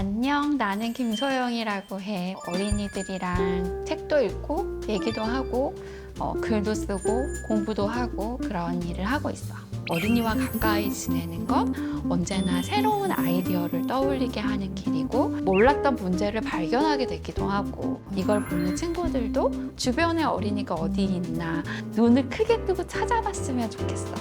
안녕, 나는 김소영이라고 해. 어린이들이랑 책도 읽고, 얘기도 하고, 어, 글도 쓰고, 공부도 하고, 그런 일을 하고 있어. 어린이와 가까이 지내는 건 언제나 새로운 아이디어를 떠올리게 하는 길이고, 몰랐던 문제를 발견하게 되기도 하고, 이걸 보는 친구들도 주변에 어린이가 어디 있나 눈을 크게 뜨고 찾아봤으면 좋겠어.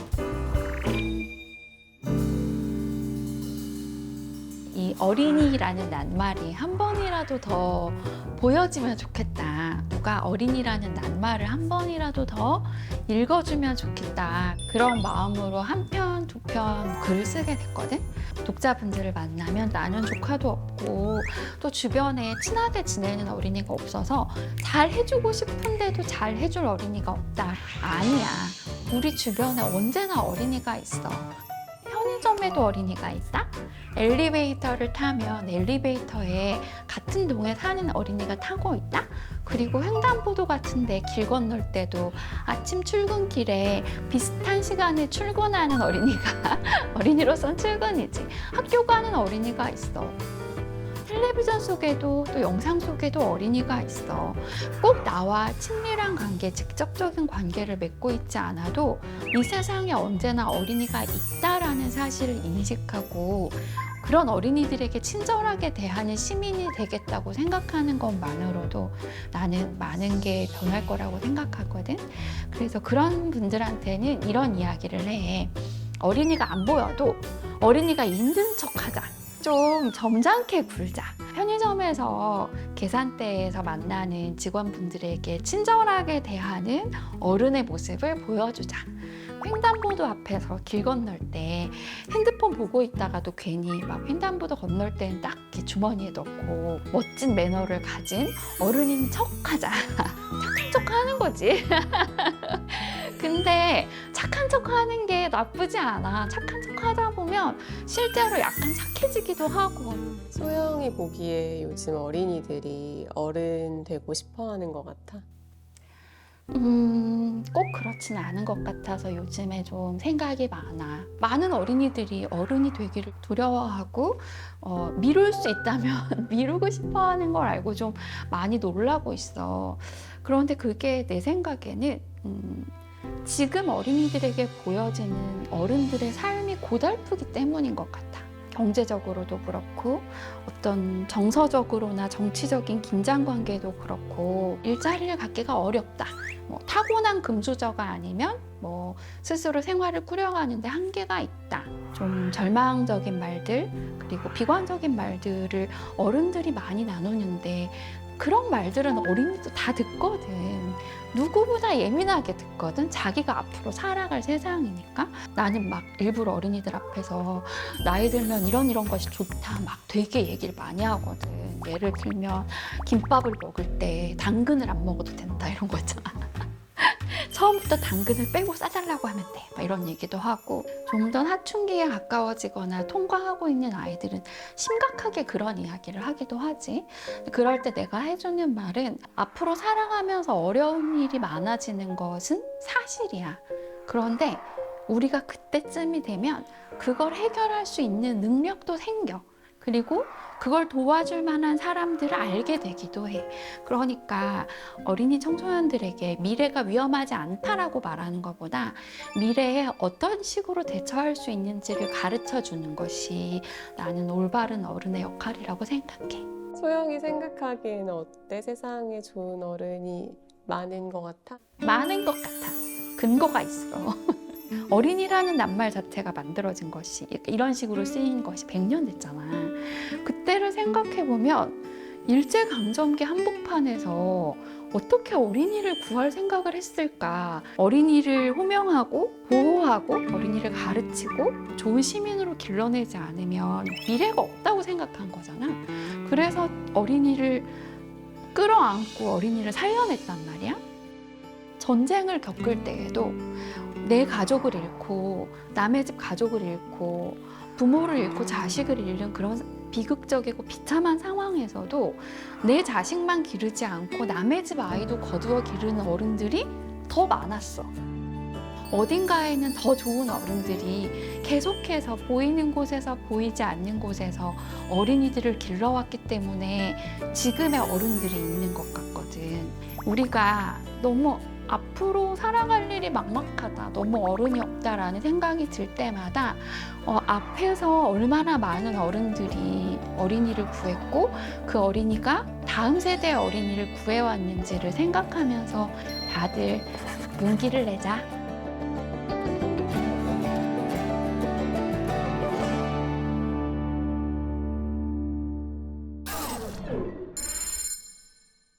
어린이라는 낱말이 한 번이라도 더 보여지면 좋겠다. 누가 어린이라는 낱말을 한 번이라도 더 읽어주면 좋겠다. 그런 마음으로 한 편, 두 편 글을 쓰게 됐거든. 독자분들을 만나면 나는 조카도 없고 또 주변에 친하게 지내는 어린이가 없어서 잘 해주고 싶은데도 잘 해줄 어린이가 없다. 아니야. 우리 주변에 언제나 어린이가 있어. 편의점에도 어린이가 있다? 엘리베이터를 타면 엘리베이터에 같은 동에 사는 어린이가 타고 있다? 그리고 횡단보도 같은데 길 건널 때도 아침 출근길에 비슷한 시간에 출근하는 어린이가 어린이로선 출근이지 학교 가는 어린이가 있어 텔레비전 속에도 또 영상 속에도 어린이가 있어 꼭 나와 친밀한 관계, 직접적인 관계를 맺고 있지 않아도 이 세상에 언제나 어린이가 있다라는 사실을 인식하고 그런 어린이들에게 친절하게 대하는 시민이 되겠다고 생각하는 것만으로도 나는 많은 게 변할 거라고 생각하거든. 그래서 그런 분들한테는 이런 이야기를 해. 어린이가 안 보여도 어린이가 있는 척 하자. 좀 점잖게 굴자. 편의점에서 계산대에서 만나는 직원분들에게 친절하게 대하는 어른의 모습을 보여주자. 횡단보도 앞에서 길 건널 때 핸드폰 보고 있다가도 괜히 막 횡단보도 건널 때는 딱 이렇게 주머니에 넣고 멋진 매너를 가진 어른인 척 하자. 착한 척 하는 거지. 근데 착한 척 하는 게 나쁘지 않아. 착한 척 하다 보면 실제로 약간 착해지기도 하고. 소영이 보기에 요즘 어린이들이 어른 되고 싶어 하는 것 같아. 음, 꼭 그렇지는 않은 것 같아서 요즘에 좀 생각이 많아. 많은 어린이들이 어른이 되기를 두려워하고, 어, 미룰 수 있다면 미루고 싶어 하는 걸 알고 좀 많이 놀라고 있어. 그런데 그게 내 생각에는, 음, 지금 어린이들에게 보여지는 어른들의 삶이 고달프기 때문인 것 같아. 경제적으로도 그렇고 어떤 정서적으로나 정치적인 긴장 관계도 그렇고 일자리를 갖기가 어렵다. 뭐 타고난 금수저가 아니면 뭐 스스로 생활을 꾸려가는데 한계가 있다. 좀 절망적인 말들 그리고 비관적인 말들을 어른들이 많이 나누는데 그런 말들은 어린이도 다 듣거든. 누구보다 예민하게 듣거든. 자기가 앞으로 살아갈 세상이니까. 나는 막 일부러 어린이들 앞에서 나이 들면 이런 이런 것이 좋다. 막 되게 얘기를 많이 하거든. 예를 들면 김밥을 먹을 때 당근을 안 먹어도 된다. 이런 거 있잖아. 처음부터 당근을 빼고 싸달라고 하면 돼. 막 이런 얘기도 하고 좀 더 사춘기에 가까워지거나 통과하고 있는 아이들은 심각하게 그런 이야기를 하기도 하지. 그럴 때 내가 해주는 말은 앞으로 살아가면서 어려운 일이 많아지는 것은 사실이야. 그런데 우리가 그때쯤이 되면 그걸 해결할 수 있는 능력도 생겨. 그리고 그걸 도와줄 만한 사람들을 알게 되기도 해. 그러니까 어린이 청소년들에게 미래가 위험하지 않다라고 말하는 것보다 미래에 어떤 식으로 대처할 수 있는지를 가르쳐 주는 것이 나는 올바른 어른의 역할이라고 생각해. 소영이 생각하기에는 어때? 세상에 좋은 어른이 많은 것 같아? 많은 것 같아. 근거가 있어. 어린이라는 낱말 자체가 만들어진 것이 이런 식으로 쓰인 것이 100년 됐잖아. 그때를 생각해 보면 일제 강점기 한복판에서 어떻게 어린이를 구할 생각을 했을까? 어린이를 호명하고 보호하고 어린이를 가르치고 좋은 시민으로 길러내지 않으면 미래가 없다고 생각한 거잖아. 그래서 어린이를 끌어안고 어린이를 살려냈단 말이야. 전쟁을 겪을 때에도 내 가족을 잃고 남의 집 가족을 잃고 부모를 잃고 자식을 잃는 그런 비극적이고 비참한 상황에서도 내 자식만 기르지 않고 남의 집 아이도 거두어 기르는 어른들이 더 많았어. 어딘가에는 더 좋은 어른들이 계속해서 보이는 곳에서 보이지 않는 곳에서 어린이들을 길러왔기 때문에 지금의 어른들이 있는 것 같거든. 우리가 너무 앞으로 살아갈 일이 막막하다, 너무 어른이 없다라는 생각이 들 때마다 어, 앞에서 얼마나 많은 어른들이 어린이를 구했고 그 어린이가 다음 세대의 어린이를 구해왔는지를 생각하면서 다들 용기를 내자.